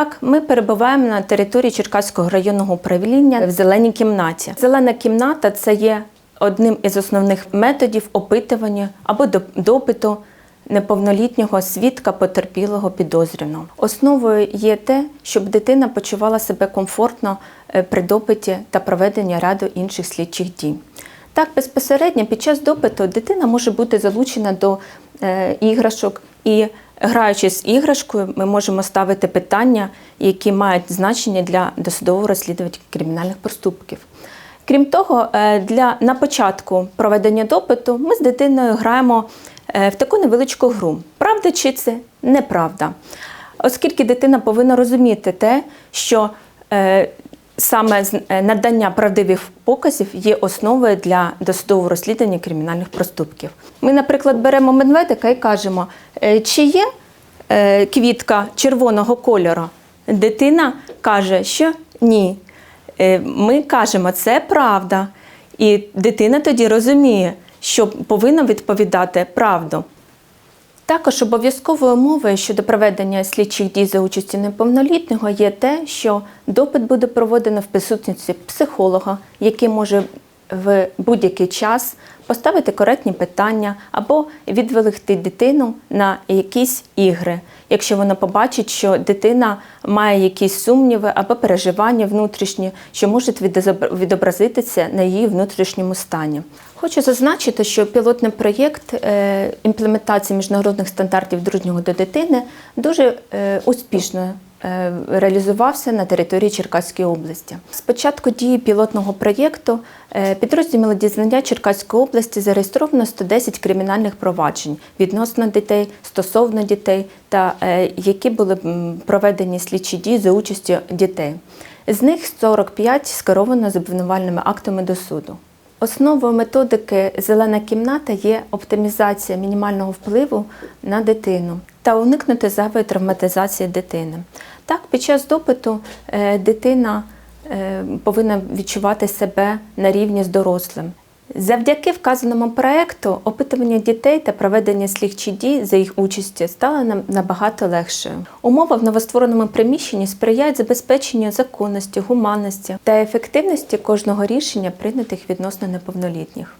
Так, ми перебуваємо на території Черкаського районного управління в зеленій кімнаті. Зелена кімната це є одним із основних методів опитування або допиту неповнолітнього свідка потерпілого підозрюваного. Основою є те, щоб дитина почувала себе комфортно е, при допиті та проведенні ряду інших слідчих дій. Так, безпосередньо під час допиту дитина може бути залучена до е, іграшок і граючи з іграшкою, ми можемо ставити питання, які мають значення для досудового розслідування кримінальних проступків. Крім того, е, для, на початку проведення допиту ми з дитиною граємо е, в таку невеличку гру. Правда чи це неправда? Оскільки дитина повинна розуміти те, що е, саме е, надання правдивих показів є основою для досудового розслідування кримінальних проступків. Ми, наприклад, беремо медведика і кажемо, е, чи є е, квітка червоного кольору. Дитина каже, що ні. Ми кажемо, це правда. І дитина тоді розуміє, що повинна відповідати правду. Також обов'язковою умовою щодо проведення слідчих дій за участі неповнолітнього є те, що допит буде проведено в присутності психолога, який може в будь-який час поставити коректні питання або відволікти дитину на якісь ігри, якщо вона побачить, що дитина має якісь сумніви або переживання внутрішні, що можуть відобразитися на її внутрішньому стані. Хочу зазначити, що пілотний проєкт е, імплементації міжнародних стандартів дружнього до дитини дуже е, успішно реалізувався на території Черкаської області. З початку дії пілотного проєкту е, підрозділом дізнання Черкаської області зареєстровано 110 кримінальних проваджень відносно дітей, стосовно дітей та е, які були проведені слідчі дії за участю дітей. З них 45 скеровано з обвинувальними актами до суду. Основою методики зелена кімната є оптимізація мінімального впливу на дитину та уникнути зайвої травматизації дитини. Так, під час допиту е, дитина е, повинна відчувати себе на рівні з дорослим. Завдяки вказаному проекту опитування дітей та проведення слідчих дій за їх участі стало нам набагато легшою. Умови в новоствореному приміщенні сприяють забезпеченню законності, гуманності та ефективності кожного рішення, прийнятих відносно неповнолітніх.